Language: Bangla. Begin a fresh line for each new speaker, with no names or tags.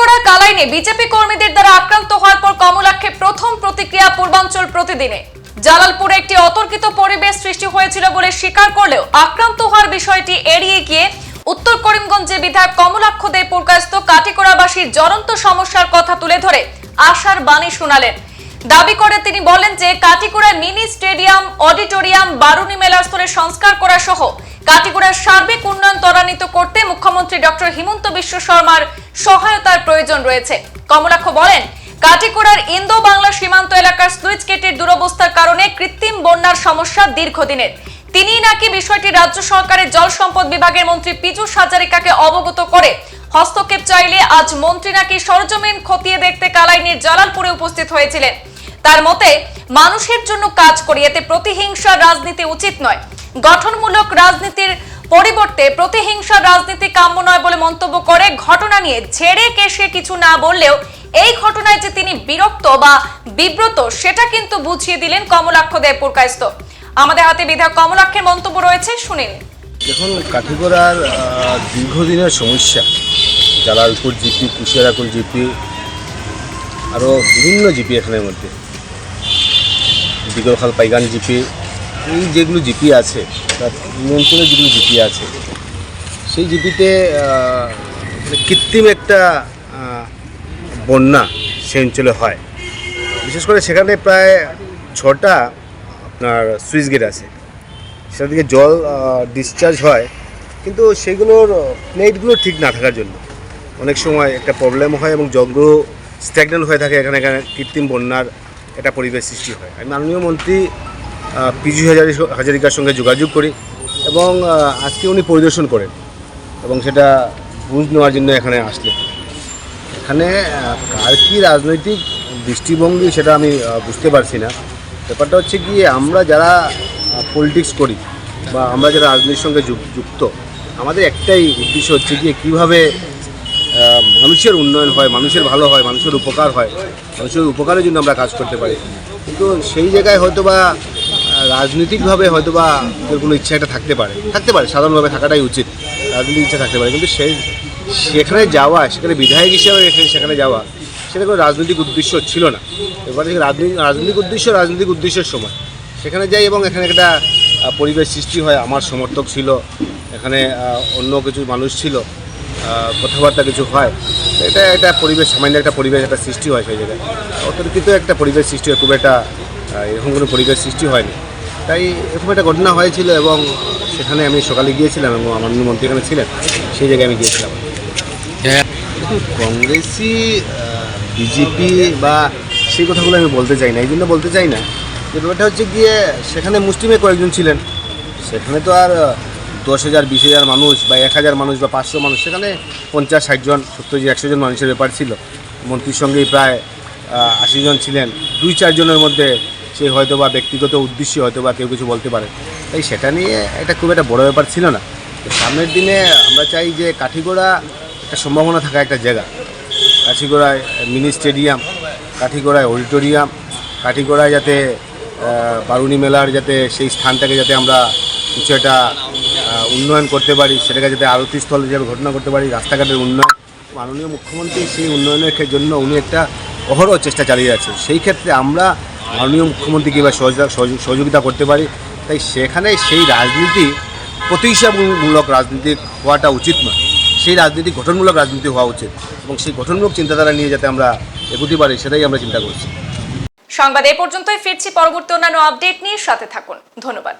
কাটিগড়া কালাইনে বিজেপি কর্মীদের দ্বারা আক্রান্ত হওয়ার পর কমলাক্ষে প্রথম প্রতিক্রিয়া পূর্বাঞ্চল প্রতিদিনে। জালালপুরে একটি অতর্কিত পরিবেশ সৃষ্টি হয়েছিল বলে স্বীকার করলেও আক্রান্ত হওয়ার বিষয়টি এড়িয়ে গিয়ে উত্তর করিমগঞ্জে বিধায়ক কমলাক্ষ দে পুরকাস্ত কাটিগড়াবাসীর জ্বলন্ত সমস্যার কথা তুলে ধরে আশার বাণী শোনালেন। দাবি করে তিনি বলেন যে কাটিগড়ায় মিনি স্টেডিয়াম, অডিটোরিয়াম বারুনি মেলার স্থলে সংস্কার করা সহ কাটিগড়ার সার্বিক উন্নয়ন ত্বরান্বিত করতে মুখ্যমন্ত্রী ডক্টর হিমন্ত বিশ্ব শর্মার সহায়তার প্রয়োজন রয়েছে। কমলাক্ষ বলেন কাটিগড়ার ইন্দো বাংলা সীমান্ত এলাকার সুইচ গেটের দুরবস্থার কারণে কৃত্রিম বন্যার সমস্যা দীর্ঘদিনের। তিনি নাকি বিষয়টি রাজ্য সরকারের জল সম্পদ বিভাগের মন্ত্রী পীযূষ হাজারিকাকে অবগত করে। হস্তক্ষেপ চাইলে আজ মন্ত্রী নাকি সরজমিন খতিয়ে দেখতে কালাইনির জালালপুরে উপস্থিত হয়েছিলেন। তার মতে, মানুষের জন্য কাজ করি এতে প্রতিহিংসা রাজনীতি উচিত নয়। গঠনমূলক রাজনীতির পরিবর্তে প্রতিহিংসা রাজনীতি কাম্য নয় বলে মন্তব্য করে ঘটনা নিয়ে ঝেড়ে কেশে কিছু না বললেও এই ঘটনায় যে তিনি বিরক্ত বা বিব্রত, সেটা কিন্তু বুঝিয়ে দিলেন কমলাক্ষ দেব পুরকায়স্ত আমাদের হাতে বিধায়ক কমলাক্ষের মন্তব্য রয়েছে, শুনিন।
দেখুন, কাঠিগড়ার দীর্ঘদিনের সমস্যা জালালপুর জিপি কুশিয়ারাকুল জিপি আরও বিভিন্ন জিপি এখানের মধ্যে। দিগরখাল পাইগান জিপি এই যেগুলো জিপি আছে তার এই যেগুলো জিপি আছে, সেই জিপিতে মানে কৃত্রিম একটা বন্যা সেই অঞ্চলে হয়। বিশেষ করে সেখানে প্রায় ছটা আপনার সুইচ গেট আছে। সেটা থেকে জল ডিসচার্জ হয়, কিন্তু সেগুলোর প্লেটগুলো ঠিক না থাকার জন্য। অনেক সময় একটা প্রবলেম হয় এবং জলগুলো স্ট্যাগনেন্ট হয়ে থাকে, এখানে এখানে কৃত্রিম বন্যার একটা পরিবেশ সৃষ্টি হয়। আমি মাননীয় মন্ত্রী পিজু হাজারি হাজারিকার সঙ্গে যোগাযোগ করি এবং আজকে উনি পরিদর্শন করেন এবং সেটা বুঝ নেওয়ার জন্য এখানে আসলেন। এখানে কার কী রাজনৈতিক দৃষ্টিভঙ্গি সেটা আমি বুঝতে পারছি না। ব্যাপারটা হচ্ছে কি, আমরা যারা পলিটিক্স করি বা আমরা যারা রাজনীতির সঙ্গে যুক- যুক্ত, আমাদের একটাই উদ্দেশ্য হচ্ছে গিয়ে কীভাবে মানুষের উন্নয়ন হয়, মানুষের ভালো হয়, মানুষের উপকার হয়, মানুষের উপকারের জন্য আমরা কাজ করতে পারি। কিন্তু সেই জায়গায় হয়তো বা রাজনৈতিকভাবে হয়তো বা কোনো ইচ্ছা একটা থাকতে পারে। থাকতে পারে, সাধারণভাবে থাকাটাই উচিত। রাজনৈতিক ইচ্ছা থাকতে পারে, কিন্তু সেই সেখানে যাওয়া, সেখানে বিধায়ক হিসেবে সেখানে যাওয়া, সেটা কোনো রাজনৈতিক উদ্দেশ্য ছিল না। এবারে রাজনৈতিক রাজনৈতিক উদ্দেশ্য, রাজনৈতিক উদ্দেশ্যের সময়। সেখানে যাই এবং এখানে একটা পরিবেশ সৃষ্টি হয়। আমার সমর্থক ছিল, এখানে অন্য কিছু মানুষ ছিল কথাবার্তা কিছু হয়। এটা একটা পরিবেশ, সামান্য একটা পরিবেশ একটা সৃষ্টি হয় সেই জায়গায়। অতর্কিত একটা পরিবেশ সৃষ্টি হয়, খুব একটা এরকম কোনো পরিবেশ সৃষ্টি হয়নি। তাই এরকম একটা ঘটনা হয়েছিল এবং সেখানে আমি সকালে গিয়েছিলাম এবং আমার মন্ত্রী এখানে ছিলেন সেই জায়গায় আমি গিয়েছিলাম। দেখুন কংগ্রেসি বিজেপি বা সেই কথাগুলো আমি বলতে চাই না এই জন্য বলতে চাই না। যে ব্যাপারটা হচ্ছে গিয়ে সেখানে মুসলিমে কয়েকজন ছিলেন। সেখানে তো আর দশ হাজার বিশ হাজার মানুষ বা এক হাজার মানুষ বা পাঁচশো মানুষ সেখানে পঞ্চাশ ষাটজন সত্তর একশো জন মানুষের ব্যাপার ছিল। মন্ত্রীর সঙ্গেই প্রায় আশি জন ছিলেন। দুই চারজনের মধ্যে সে হয়তো বা ব্যক্তিগত উদ্দেশ্যে হয়তো বা কেউ কিছু বলতে পারে। তাই সেটা নিয়ে একটা খুব একটা বড় ব্যাপার ছিল না। সামনের দিনে আমরা চাই যে কাঠিগোড়া একটা সম্ভাবনা থাকা একটা জায়গা। কাঠিগোড়ায় মিনি স্টেডিয়াম, কাঠিগোড়ায় অডিটোরিয়াম, কাঠিগোড়ায় যাতে বারুণী মেলার যাতে সেই স্থানটাকে যাতে আমরা কিছু একটা উন্নয়ন করতে পারি, সেটাকে যাতে আরতি স্থল হিসেবে ঘটনা করতে পারি, রাস্তাঘাটের উন্নয়ন। মাননীয় মুখ্যমন্ত্রী সেই উন্নয়নের জন্য উনি একটা অহরহ চেষ্টা চালিয়ে যাচ্ছে সেই ক্ষেত্রে আমরা মাননীয় মুখ্যমন্ত্রী কিংবা সহযোগিতা সহযোগ- সহযোগিতা করতে পারি। তাই সেখানে সেই রাজনীতি প্রতিষ্ঠামূলক রাজনীতি হওয়াটা উচিত নয়। সেই রাজনীতি গঠনমূলক রাজনীতি হওয়া উচিত এবং সেই গঠনমূলক চিন্তাধারা নিয়ে যাতে আমরা এগোতে পারি, সেটাই আমরা চিন্তা করছি।
সংবাদ এ পর্যন্তই, ফিরছি পরবর্তী অন্যান্য আপডেট নিয়ে, সাথে থাকুন। ধন্যবাদ।